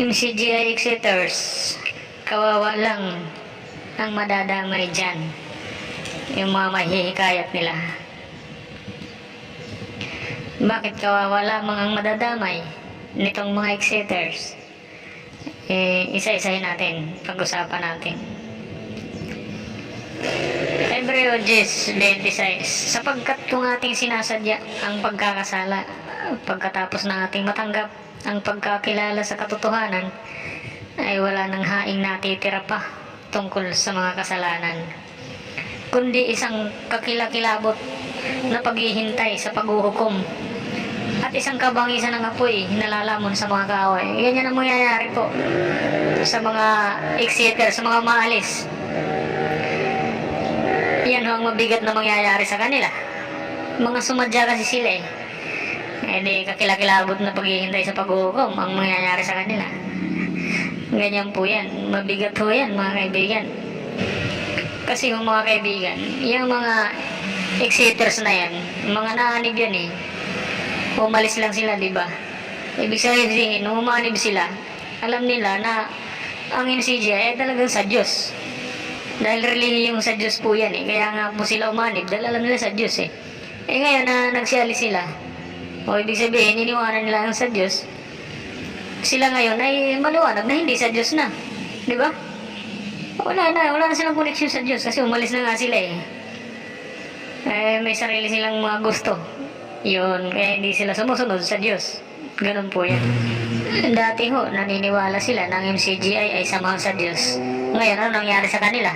Yung CGI Exeters, kawawa lang ang madadamay dyan. Yung mga mahihikayat nila. Bakit kawawa lamang ang madadamay nitong mga Exeters? Eh, isa-isahin natin, pag-usapan natin. Hebreo 10.26 Sapagkat kung ating sinasadya ang pagkakasala pagkatapos na ating matanggap ang pagkakilala sa katotohanan ay wala nang haing natitira pa tungkol sa mga kasalanan kundi isang kakilakilabot na paghihintay sa paghuhukom at isang kabangisan ng apoy nalalamon sa mga kaaway. Ganyan ang mangyayari po sa mga exeter, sa mga maalis. Yan ho ang mabigat na mangyayari sa kanila. Mga sumadya kasi sila eh. Eh di kakilakilabot na paghihintay sa paghuhukom ang mangyayari sa kanila. Ganyan po yan. Mabigat ho yan mga kaibigan. Kasi yung mga kaibigan, yung mga exiters na yan, mga naanib yan eh. Umalis lang sila, di ba? Ibig sabihin, nung umanib sila, alam nila na ang NCJ ay talagang sa Diyos. Dahil relihiyong sa Diyos po yan eh. Kaya nga po sila umanib dahil alam nila sa Diyos eh. Eh ngayon na nagsiyali sila, o ibig sabihin, iniwanan nila ang sa Diyos, sila ngayon ay maliwanag na hindi sa Diyos na. Di ba? Wala na, wala na silang connection sa Diyos kasi umalis na nga sila eh. Eh, may sarili silang mga gusto. Yun, kaya hindi sila sumusunod sa Diyos. Ganun po yan. Dati ho, naniniwala sila ng MCGI ay samahan sa Diyos. Ngayon, ano nangyari sa kanila?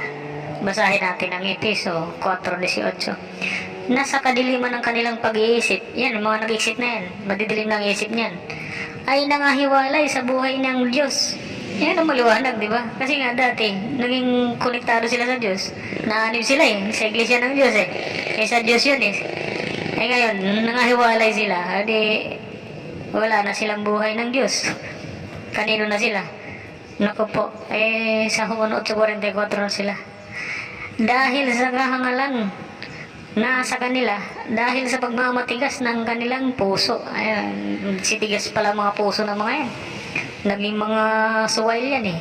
Basahin natin ang Episo 4.18. Nasa kadiliman ng kanilang pag-iisip, yan, mga nag-isip na yan, madidilim ng isip niyan, ay nangahiwalay sa buhay ng Diyos. Yan ang maliwanag, di ba? Kasi nga dati, naging konektado sila sa Diyos. Naanib sila eh, sa iglesia ng Diyos eh. Eh sa Diyos yun eh. Eh ngayon, nangahiwalay sila, adi wala na silang buhay ng Diyos. Kanino na sila? Naku po, eh sa Juan 8.44 na sila. Dahil sa kahangalan na sa kanila, dahil sa pagmamatigas ng kanilang puso. Ayan, sitigas pala mga puso ng mga yan. Naging mga suwail yan eh.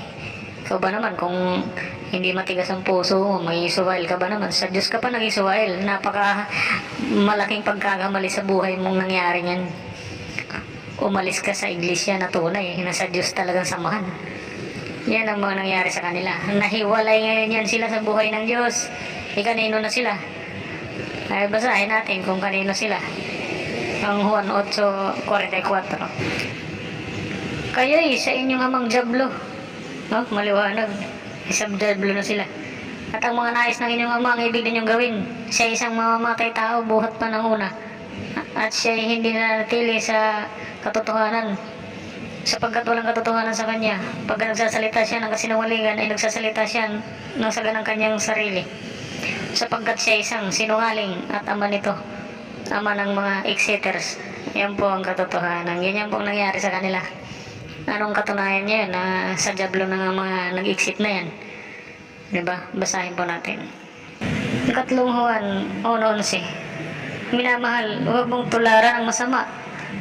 Ikaw ba naman kung hindi matigas ang puso mo, may suwail ka ba naman? Sa Diyos ka pa naging suwail. Napaka malaking pagkakamali sa buhay mong nangyari yan. Umalis ka sa iglesia na tunay, na sa Diyos talagang samahan. Yan ang mga nangyari sa kanila. Nahiwalay ngayon yan sila sa buhay ng Diyos. E kanino na sila? Ay, basahin natin kung kanino sila. Ang Juan 8.44 Kayo'y sa inyong amang jablo. No? Maliwanag. Isang jablo na sila. At ang mga nais ng inyong ama ang ibig ninyong gawin. Siya isang mamamatay tao buhat pa ng una. At siya hindi nanatili sa katotohanan. Sapagkat walang katotohanan sa kanya. Pag nagsasalita siya ng kasinungalingan ay nagsasalita siya ng saga ng kanyang sarili sapagkat siya isang sinungaling at ama nito, ama ng mga exeters. Yan po ang katotohanan. Ganyan po ang nangyari sa kanila. Anong katunayan niya na sa jablo ng mga nag-exit na yan? Diba? Basahin po natin. Ikatlong Juan 1.11 Minamahal, huwag mong tularan ang masama,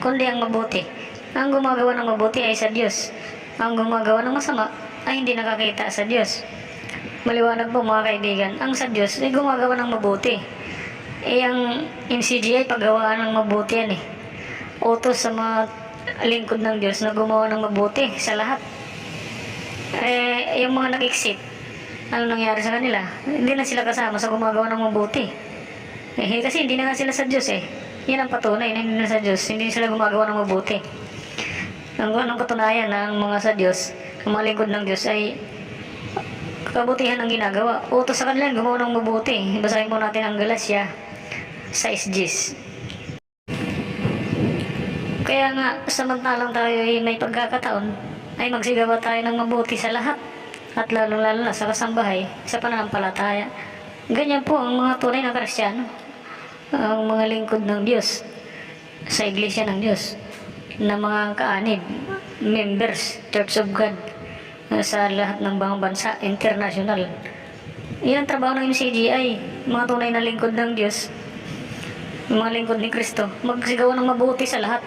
kundi ang mabuti. Ang gumagawa ng mabuti ay sa Diyos. Ang gumagawa ng masama ay hindi nakakita sa Diyos. Maliwanag po mga kaibigan, ang sa Diyos ay gumagawa ng mabuti. Eh ang MCG ay paggawaan ng mabuti yan eh. Utos sa mga lingkod ng Diyos na gumawa ng mabuti sa lahat. Eh, yung mga nag-exit, ano nangyari sa kanila? Hindi na sila kasama sa gumagawa ng mabuti. Eh, kasi hindi na nga sila sa Diyos eh. Yan ang patunay na hindi na sa Diyos. Hindi sila gumagawa ng mabuti. Ang anong katunayan ng mga sa Diyos, ang mga lingkod ng Diyos ay kabutihan ang ginagawa. Utos sa kanila, gumawa ng mabuti. Basahin po natin ang Galatia 6 Kaya nga, samantalang tayo ay may pagkakataon, ay magsigawa tayo ng mabuti sa lahat. At lalo-lalo na sa kasambahay, sa pananampalataya. Ganyan po ang mga tunay na kristyano. Ang mga lingkod ng Diyos sa iglesia ng Diyos na mga kaanib, members, Church of God sa lahat ng bang bansa, international. Yan ang trabaho ng MCGI, mga tunay na lingkod ng Diyos, mga lingkod ni Kristo, magsigawa ng mabuti sa lahat.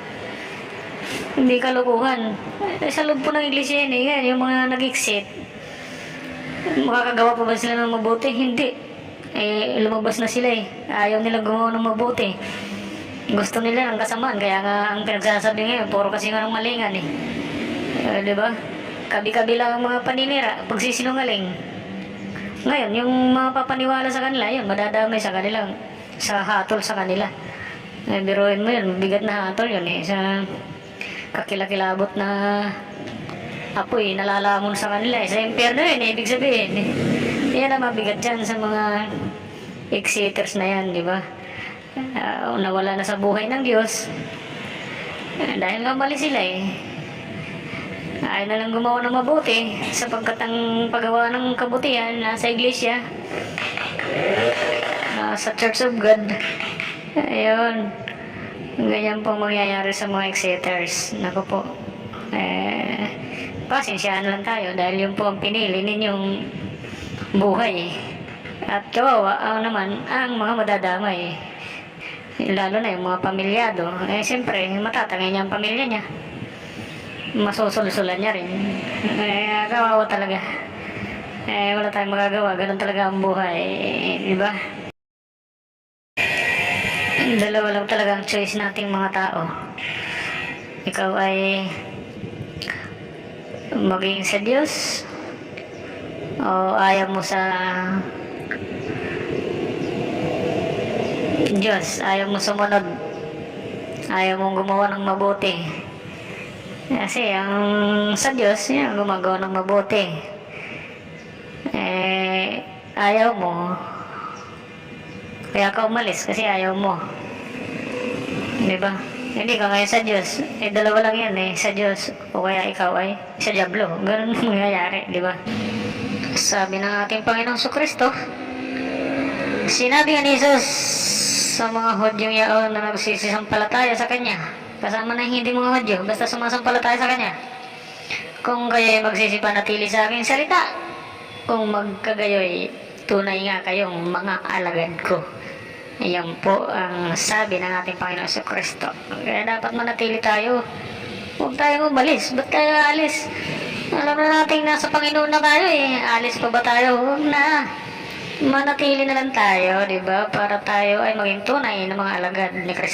Hindi kalokohan. Eh, sa loob po ng iglesia yan eh, yan, yung mga nag-exit. Makakagawa pa ba sila ng mabuti? Hindi. Eh, lumabas na sila eh. Ayaw nila gumawa ng mabuti. Gusto nila ng kasamaan, kaya nga ang pinagsasabi ngayon, puro kasi nga ng malingan eh. Eh, di ba? Kabi-kabi lang ang mga paninira, pagsisinungaling. Ngayon, yung mga papaniwala sa kanila, yun, madadamay sa kanila, sa hatol sa kanila. Eh, biruin mo yun, bigat na hatol yun eh, sa kakilakilabot na apoy, nalalamon sa kanila eh. Sa impyerno yun, eh, ibig sabihin. Eh. Yan ang mabigat dyan sa mga exiters na yan, di ba? Ah, nawala na sa buhay ng Diyos. Eh, dahil nga mali sila eh. Ayaw na lang gumawa ng mabuti sapagkat ang paggawa ng kabutihan nasa iglesia, sa Church of God. Ayun. Ganyan po mangyayari sa mga exiters. Naku po. Eh, pasensyahan lang tayo dahil yun po ang pinili ninyong buhay. At kawawa ang naman ang mga madadamay. Lalo na yung mga pamilyado. Eh, siyempre, matatangay niya ang pamilya niya masusulsulan niya rin. Eh, kawawa talaga. Eh, wala tayong magagawa. Ganun talaga ang buhay. Eh, di ba? Dalawa lang talaga ang choice nating mga tao. Ikaw ay maging sa Diyos o ayaw mo sa Diyos. Ayaw mo sumunod. Ayaw mong gumawa ng mabuti. Kasi ang sa Diyos, yan, gumagawa ng mabuti. Eh, ayaw mo. Kaya ka umalis kasi ayaw mo. Di ba? Hindi ka ngayon sa Diyos. Eh, dalawa lang yan eh. Sa Diyos. O kaya ikaw ay sa Diablo. Ganun ang mangyayari. Di ba? Sabi ng ating Panginoong Kristo, sinabi ni Jesus sa mga Hudyong yaon na nagsisisampalataya sa Kanya, kasama na hindi mga Hudyo, basta sumasampalataya sa Kanya. Kung kayo'y magsisipanatili sa aking salita, kung magkagayoy, tunay nga kayong mga alagad ko. Yan po ang sabi ng ating Panginoon sa Kristo. Kaya dapat manatili tayo. Huwag tayong umalis. Ba't tayo alis? Alam na natin nasa Panginoon na tayo eh. Alis pa ba tayo? Huwag na. Manatili na lang tayo, di ba? Para tayo ay maging tunay na mga alagad ni Kristo.